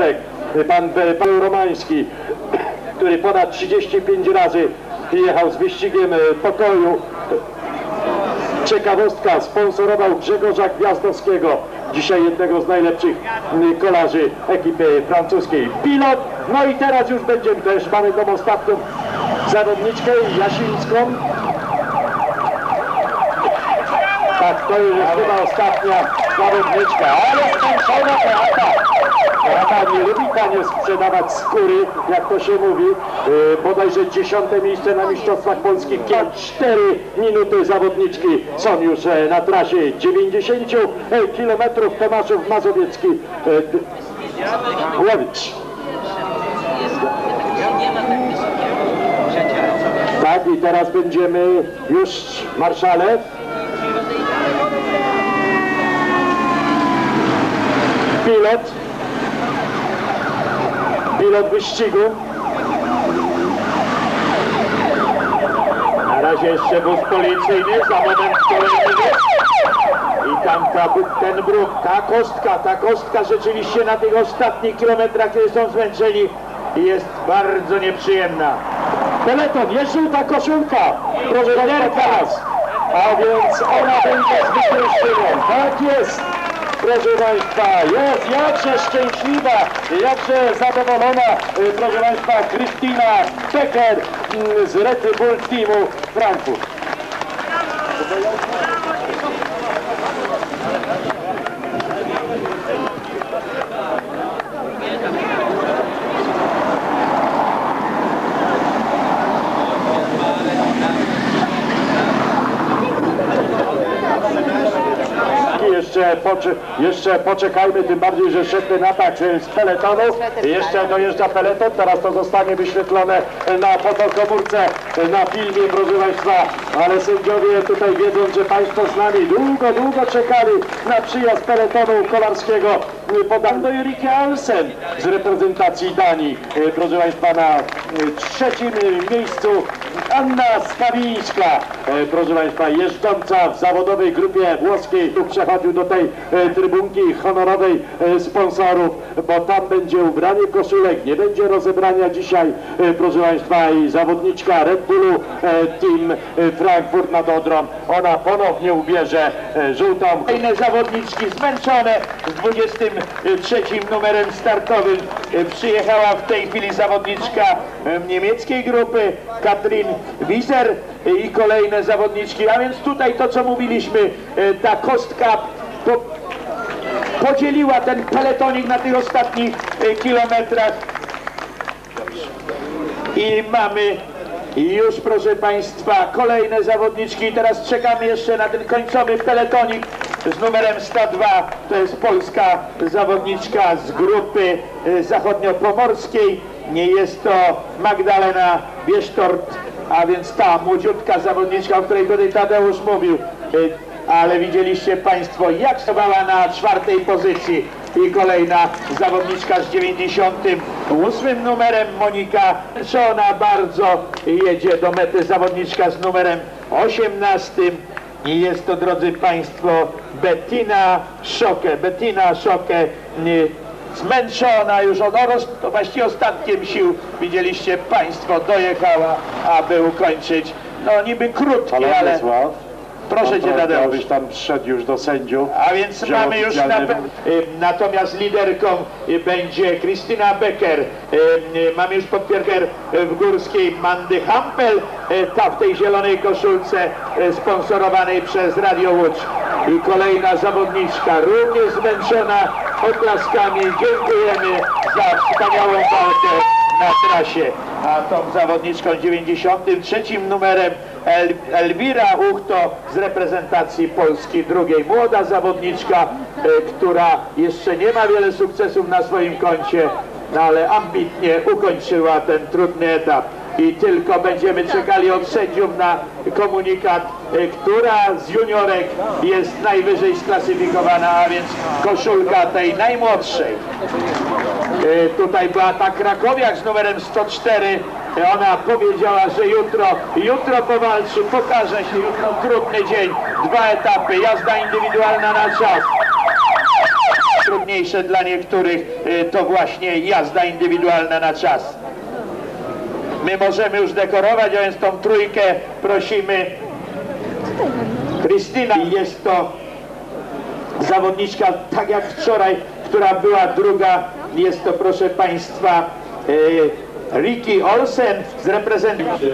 juniorek, pan Paweł Romański, który ponad 35 razy jechał z wyścigiem e, pokoju. Ciekawostka, sponsorował Grzegorza Gwiazdowskiego, dzisiaj jednego z najlepszych kolarzy ekipy francuskiej. Pilot, no i teraz już będziemy też, mamy tą ostatnią zawodniczkę Jasińską. Tak, to już jest chyba ostatnia zawodniczka, ale zmęczona Beata. Beata nie lubi tanie sprzedawać skóry, jak to się mówi. Yy, bodajże dziesiąte miejsce na Mistrzostwach Polski. 4 minuty zawodniczki są już e, na trasie 90 km Tomaszów Mazowiecki. e, Łowicz. Tak, i teraz będziemy już marszale. Pilot. Pilot wyścigu. Na razie jeszcze wóz policyjny, za moment kolejny. I tam ta, ten bruk, ta kostka, ta kostka rzeczywiście na tych ostatnich kilometrach, kiedy są zmęczeni, jest bardzo nieprzyjemna. Peleton, jest żółta koszulka. Proszę teraz. A więc ona będzie zwycięzczynią. Tak jest. Proszę Państwa, jest jakże szczęśliwa, jakże zadowolona, y, proszę Państwa, Krystyna Becker mm, z Red Bull Teamu Frankfurt. I Jeszcze, poczy, jeszcze poczekajmy, tym bardziej, że szedł atak z peletonu. Jeszcze dojeżdża peleton, teraz to zostanie wyświetlone na fotokomórce, na filmie, proszę Państwa. Ale sędziowie tutaj wiedzą, że Państwo z nami długo, długo czekali na przyjazd peletonu kolarskiego. Podam do Jurike Alsen z reprezentacji Danii. Proszę Państwa, na trzecim miejscu Anna Skawińska, proszę Państwa, jeżdżąca w zawodowej grupie włoskiej. Tu przechodził do tej e, trybunki honorowej e, sponsorów, bo tam będzie ubranie koszulek, nie będzie rozebrania dzisiaj, e, proszę Państwa, i zawodniczka Red Bullu e, Team e, Frankfurt nad Odrą. Ona ponownie ubierze e, żółtą Kolejne zawodniczki zmęczone z 23 numerem startowym e, przyjechała w tej chwili zawodniczka e, niemieckiej grupy Katrin Wieser e, i kolejne zawodniczki, a więc tutaj to co mówiliśmy, e, ta kostka po, podzieliła ten peletonik na tych ostatnich e, kilometrach. I mamy już proszę Państwa kolejne zawodniczki. Teraz czekamy jeszcze na ten końcowy peletonik z numerem 102 to jest polska zawodniczka z grupy y, zachodniopomorskiej. Nie jest to Magdalena Biesztort a więc ta młodziutka zawodniczka o której tutaj Tadeusz mówił. Y, ale widzieliście Państwo jak stawała na czwartej pozycji. I kolejna zawodniczka z 98 numerem Monika. Że ona bardzo jedzie do mety. Zawodniczka z numerem 18 i jest to drodzy Państwo Bettina Szoke. Bettina Szoke nie, zmęczona już. Od właściwie ostatkiem sił. Widzieliście Państwo dojechała aby ukończyć no niby krótki Ale Wiesław, proszę Cię Tadeusz abyś tam przyszedł już do sędziów. a więc mamy już na, y, natomiast liderką y, będzie Krystyna Becker. Y, Mamy już potwierdzenie w górskiej Mandy Hampel, ta w tej zielonej koszulce sponsorowanej przez Radio Łódź. I kolejna zawodniczka, również zmęczona oklaskami. Dziękujemy za wspaniałą walkę na trasie. A tą zawodniczką 93 numerem El, Elwira Uchto z reprezentacji Polski drugiej. Młoda zawodniczka, e, która jeszcze nie ma wiele sukcesów na swoim koncie, no ale ambitnie ukończyła ten trudny etap. I tylko będziemy czekali od sędziów na komunikat, która z juniorek jest najwyżej sklasyfikowana, a więc koszulka tej najmłodszej. E, Tutaj była ta Krakowiak z numerem 104. E, Ona powiedziała, że jutro, jutro powalczy, pokaże się jutro trudny dzień, dwa etapy, jazda indywidualna na czas. Najważniejsze dla niektórych to właśnie jazda indywidualna na czas. My możemy już dekorować, a więc tą trójkę prosimy. Krystyna jest to zawodniczka, tak jak wczoraj, która była druga. Jest to, proszę Państwa, e, Ricky Olsen z reprezentacji.